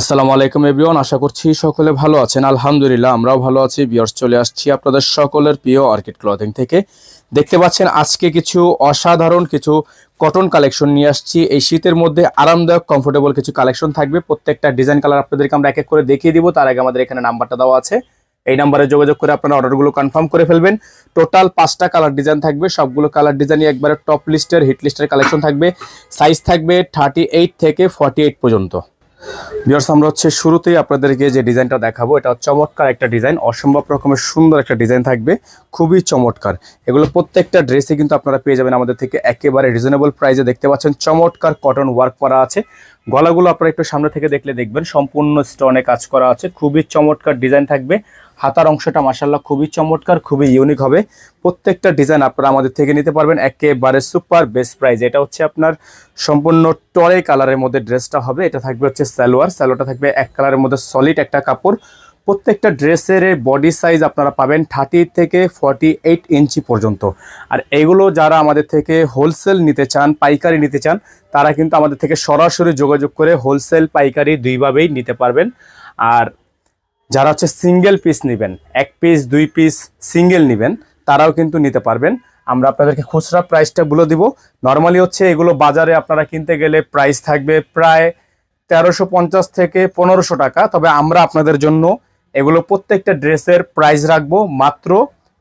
আসসালামু আলাইকুম এভরিওয়ান আশা করছি সকলে ভালো আছেন। আলহামদুলিল্লাহ, আমরাও ভালো আছি। বিয়ার্স চলে আসছি আপনাদের সকলের প্রিয় অর্কিড ক্লথিং থেকে। দেখতে পাচ্ছেন, আজকে কিছু অসাধারণ কিছু কটন কালেকশন নিয়ে আসছি। এই শীতের মধ্যে আরামদায়ক কমফোর্টেবল কিছু কালেকশন থাকবে। প্রত্যেকটা ডিজাইন কালার আপনাদেরকে আমরা এক এক করে দেখিয়ে দিব। তার আগে আমাদের এখানে নাম্বারটা দেওয়া আছে। এই নাম্বারে যোগাযোগ করে আপনারা অর্ডারগুলো কনফার্ম করে ফেলবেন। টোটাল পাঁচটা কালার ডিজাইন থাকবে। সবগুলো কালার ডিজাইনই একবারে টপ লিস্টের হিট লিস্টের কালেকশন থাকবে। সাইজ থাকবে থার্টি থেকে ফর্টি পর্যন্ত। ভিউয়ার্স আমরা হচ্ছে শুরুতেই আপনাদেরকে যে ডিজাইনটা দেখাবো, এটা চমৎকার একটা ডিজাইন, অসম্ভব রকমের সুন্দর একটা ডিজাইন থাকবে, খুবই চমৎকার। এগুলো প্রত্যেকটা ড্রেসে কিন্তু আপনারা পেয়ে যাবেন আমাদের থেকে একেবারে রিজনেবল প্রাইসে দেখতে পাচ্ছেন, চমৎকার কটন ওয়ার্ক করা আছে। গলাগুলো আপনারা একটু সামনে থেকে দেখলে দেখবেন, সম্পূর্ণ স্টোনে কাজ করা আছে। খুবই চমৎকার ডিজাইন থাকবে। হাতার অংশটা মাসাল্লাহ খুবই চমৎকার, খুবই ইউনিক হবে। প্রত্যেকটা ডিজাইন আপনারা আমাদের থেকে নিতে পারবেন, একেবারে সুপার বেস্ট প্রাইস এটা হচ্ছে আপনার সম্পূর্ণ টরে কালারের মধ্যে ড্রেসটা হবে। এটা থাকবে হচ্ছে স্যালোয়ার সালোয়ারটা থাকবে এক কালারের মধ্যে সলিড একটা কাপড়। প্রত্যেকটা ড্রেসের বডি সাইজ আপনারা পাবেন থার্টি থেকে ফর্টি এইট ইঞ্চি পর্যন্ত। আর এগুলো যারা আমাদের থেকে হোলসেল নিতে চান, পাইকারি নিতে চান, তারা কিন্তু আমাদের থেকে সরাসরি যোগাযোগ করে হোলসেল পাইকারি দুইভাবেই নিতে পারবেন। আর যারা হচ্ছে সিঙ্গেল পিস নেবেন, এক পিস দুই পিস সিঙ্গেল নেবেন, তারাও কিন্তু নিতে পারবেন। আমরা আপনাদেরকে খুচরা প্রাইসটা বলে দিব। নর্মালি হচ্ছে এগুলো বাজারে আপনারা কিনতে গেলে প্রাইস থাকবে প্রায় তেরোশো থেকে পনেরোশো টাকা। তবে আমরা আপনাদের জন্য এগুলো প্রত্যেকটা ড্রেসের প্রাইস রাখব মাত্র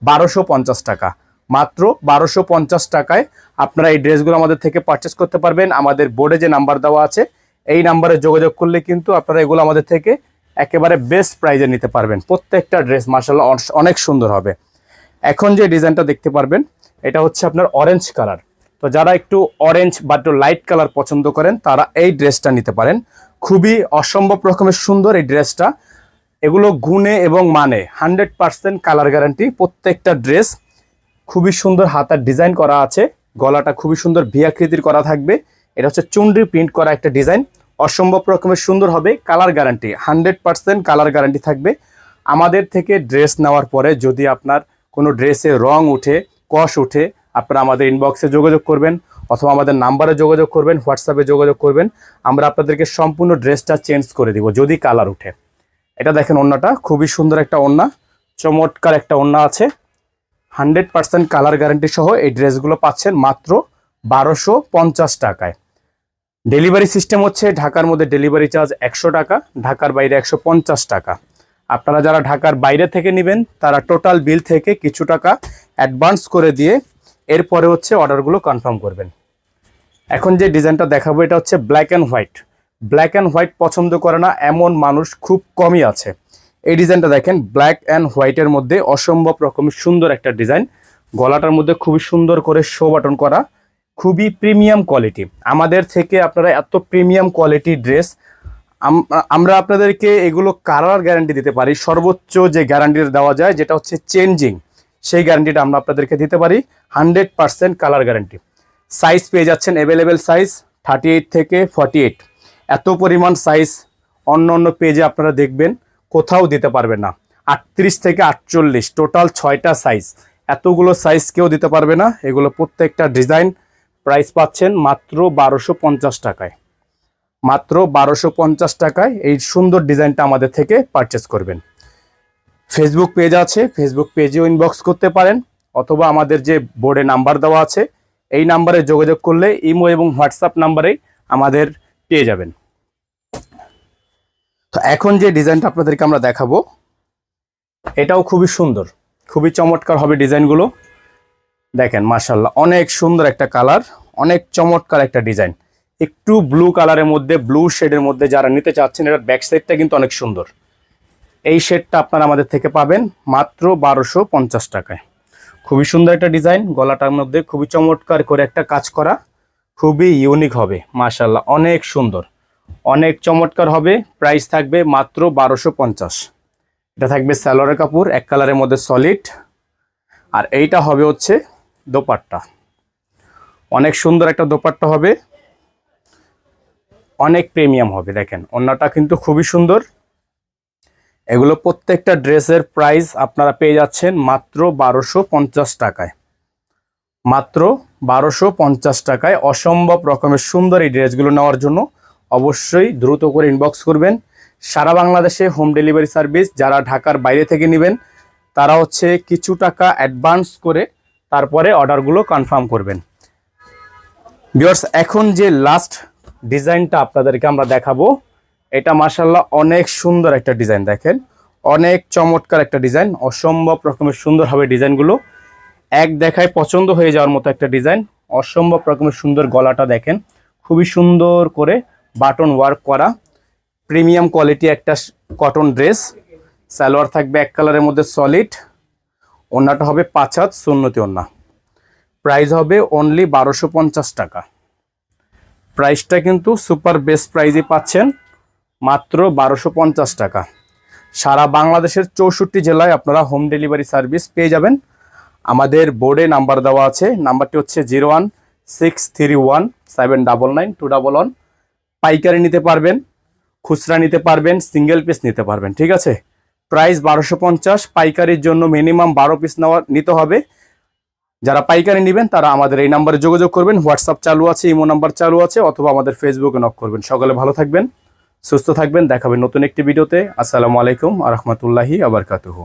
বারোশো পঞ্চাশ টাকা। মাত্র বারোশো পঞ্চাশ টাকায় আপনারা এই ড্রেসগুলো আমাদের থেকে পারচেস করতে পারবেন। আমাদের বোর্ডে যে নাম্বার দেওয়া আছে, এই নাম্বারে যোগাযোগ করলে কিন্তু আপনারা এগুলো আমাদের থেকে একেবারে বেস্ট প্রাইজে নিতে পারবেন। প্রত্যেকটা ড্রেস মার্শাল্লাহ অনেক সুন্দর হবে। এখন যে ডিজাইনটা দেখতে পারবেন, এটা হচ্ছে আপনার অরেঞ্জ কালার তো যারা একটু অরেঞ্জ বা একটু লাইট কালার পছন্দ করেন, তারা এই ড্রেসটা নিতে পারেন। খুবই অসম্ভব রকমের সুন্দর এই ড্রেসটা এগুলো গুণে এবং মানে হান্ড্রেড পার্সেন্ট কালার গ্যারান্টি। প্রত্যেকটা ড্রেস খুবই সুন্দর হাতার ডিজাইন করা আছে। গলাটা খুবই সুন্দর ভি আকৃতির করা থাকবে। এটা হচ্ছে চুনরি প্রিন্ট করা একটা ডিজাইন। অসম্ভব রকমের সুন্দর হবে colour guarantee, hundred percent colour guarantee থাকবে। আমাদের থেকে ড্রেস নেওয়ার পরে যদি আপনার কোনো ড্রেসে রং উঠে, কষ উঠে, আপনারা আমাদের ইনবক্সে যোগাযোগ করবেন অথবা আমাদের নাম্বারে যোগাযোগ করবেন হোয়াটসঅ্যাপে যোগাযোগ করবেন। আমরা আপনাদেরকে সম্পূর্ণ ড্রেসটা চেঞ্জ করে দিব, যদি কালার উঠে। এটা দেখেন ওন্নাটা, খুবই সুন্দর একটা ওন্না, চমৎকার একটা ওন্না আছে। হান্ড্রেড পার্সেন্ট কালার গ্যারান্টি সহ এই ড্রেসগুলো পাচ্ছেন মাত্র বারোশো পঞ্চাশ টাকায়। ডেলিভারি সিস্টেম হচ্ছে ঢাকার মধ্যে ডেলিভারি চার্জ একশো টাকা, ঢাকার বাইরে একশো পঞ্চাশ টাকা। আপনারা যারা ঢাকার বাইরে থেকে নেবেন, তারা টোটাল বিল থেকে কিছু টাকা অ্যাডভান্স করে দিয়ে এরপরে হচ্ছে অর্ডারগুলো কনফার্ম করবেন। এখন যে ডিজাইনটা দেখাবো, এটা হচ্ছে black and white. Black and white পছন্দ করে না, এমন মানুষ খুব কমই আছে। এই ডিজাইনটা দেখেন ব্ল্যাক অ্যান্ড হোয়াইটের মধ্যে অসম্ভব রকমের সুন্দর একটা ডিজাইন। গলাটার মধ্যে খুবই সুন্দর করে শো বাটন করা, খুবই প্রিমিয়াম কোয়ালিটি আমাদের থেকে আপনারা এত প্রিমিয়াম কোয়ালিটি ড্রেস আমরা আপনাদেরকে এগুলো কালার গ্যারান্টি দিতে পারি। সর্বোচ্চ যে গ্যারান্টি দেওয়া যায়, যেটা হচ্ছে চেঞ্জিং সেই গ্যারান্টিটা আমরা আপনাদেরকে দিতে পারি। Hundred percent colour guarantee size পেয়ে যাচ্ছেন অ্যাভেলেবেল সাইজ থার্টি এইট থেকে ফর্টি এইট এত পরিমাণ সাইজ অন্য অন্য পেজে আপনারা দেখবেন, কোথাও দিতে পারবেন না। আটত্রিশ থেকে আটচল্লিশ টোটাল ছয়টা সাইজ এতগুলো সাইজ কেউ দিতে পারবে না, এগুলো প্রত্যেকটা ডিজাইন প্রাইস পাচ্ছেন মাত্র বারোশো পঞ্চাশ টাকায়। মাত্র বারোশো পঞ্চাশ টাকায় এই সুন্দর ডিজাইনটা আমাদের থেকে পারচেস করবেন। ফেসবুক পেজ আছে ফেসবুক পেজেও ইনবক্স করতে পারেন, অথবা আমাদের যে বোর্ডে নাম্বার দেওয়া আছে, এই নাম্বারে যোগাযোগ করলে ইমো এবং হোয়াটসঅ্যাপ নাম্বারে আমাদের পেয়ে যাবেন। তো এখন যে ডিজাইনটা আপনাদেরকে আমরা দেখাবো, এটাও খুবই সুন্দর, খুবই চমৎকার হবে ডিজাইনগুলো। দেখেন মাসাল্লাহ অনেক সুন্দর একটা কালার, অনেক চমৎকার একটা ডিজাইন। একটু ব্লু কালারের মধ্যে, ব্লু শেডের মধ্যে যারা নিতে চাচ্ছেন, এটার ব্যাক সাইডটা কিন্তু অনেক সুন্দর। এই শেডটা আপনারা আমাদের থেকে পাবেন মাত্র বারোশো পঞ্চাশ টাকায়। খুবই সুন্দর একটা ডিজাইন, গলাটার মধ্যে খুবই চমৎকার করে একটা কাজ করা। খুবই ইউনিক হবে মাশাল্লাহ অনেক সুন্দর। অনেক চমৎকার হবে প্রাইস থাকবে মাত্র বারোশো পঞ্চাশ। এটা থাকবে স্যালোয়ারের কাপড়, এক কালারের মধ্যে সলিড আর এইটা হবে হচ্ছে দোপাট্টা। অনেক সুন্দর একটা দোপাট্টা হবে। অনেক প্রিমিয়াম হবে, দেখেন অন্যটা কিন্তু খুবই সুন্দর। এগুলো প্রত্যেকটা ড্রেসের প্রাইস আপনারা পেয়ে যাচ্ছেন মাত্র বারোশো পঞ্চাশ টাকায়। মাত্র বারোশো পঞ্চাশ টাকায় অসম্ভব রকমের সুন্দর এই ড্রেসগুলো নেওয়ার জন্য অবশ্যই দ্রুত করে ইনবক্স করবেন। সারা বাংলাদেশে হোম ডেলিভারি সার্ভিস যারা ঢাকার বাইরে থেকে নেবেন, তারা হচ্ছে কিছু টাকা অ্যাডভান্স করে তারপরে অর্ডারগুলো কনফার্ম করবেন। বিয়ার্স এখন যে লাস্ট ডিজাইনটা আপনাদেরকে আমরা দেখাবো, এটা মাসাল্লাহ অনেক সুন্দর একটা ডিজাইন দেখেন। অনেক চমৎকার একটা ডিজাইন, অসম্ভব রকমের সুন্দর হবে ডিজাইনগুলো। এক দেখায় পছন্দ হয়ে যাওয়ার মতো একটা ডিজাইন। অসম্ভব রকমের সুন্দর গলাটা দেখেন। খুবই সুন্দর করে বাটন ওয়ার্ক করা। প্রিমিয়াম কোয়ালিটি একটা কটন ড্রেস। সালোয়ার থাকবে এক কালারের মধ্যে সলিড ওনাটা হবে পাঁচ হাত, সুন্নতি ওন্না। প্রাইস হবে অনলি বারোশো পঞ্চাশ টাকা। প্রাইসটা কিন্তু সুপার বেস্ট প্রাইজে পাচ্ছেন, মাত্র বারোশো পঞ্চাশ টাকা। সারা বাংলাদেশের চৌষট্টি জেলায় আপনারা হোম ডেলিভারি সার্ভিস পেয়ে যাবেন। আমাদের বোর্ডে নাম্বার দেওয়া আছে। নাম্বারটি হচ্ছে zero one six three one seven double nine two double one পাইকারি নিতে পারবেন, খুচরা নিতে পারবেন সিঙ্গেল পিস নিতে পারবেন, ঠিক আছে? প্রাইস বারোশো পঞ্চাশ, পাইকারির জন্য মিনিমাম বারো পিস নেওয়া নিতে হবে। যারা পাইকারি নেবেন, তারা আমাদের এই নাম্বারে যোগাযোগ করবেন। হোয়াটসঅ্যাপ চালু আছে ইমো নাম্বার চালু আছে, অথবা আমাদের ফেসবুকে নক করবেন। সকালে ভালো থাকবেন, সুস্থ থাকবেন। দেখাবেন নতুন একটি ভিডিওতে আসসালামু আলাইকুম, আ রহমতুল্লাহি আবরকাতুহু